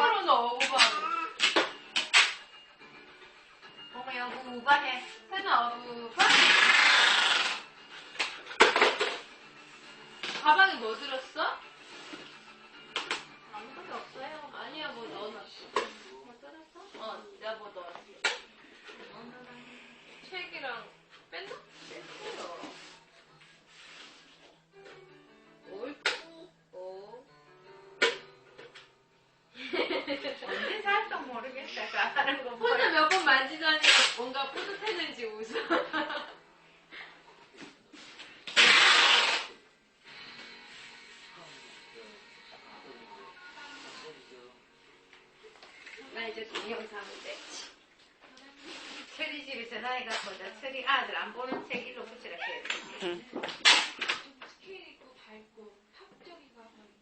똑바로 넣어, 오바. 어머, 야, 뭐 오바해. 해나, 아우. 가방에 뭐 들었어? 이제 동영상을 냈지. 그 철이 집에서 나이가 보다 철이 아들 안 보는 책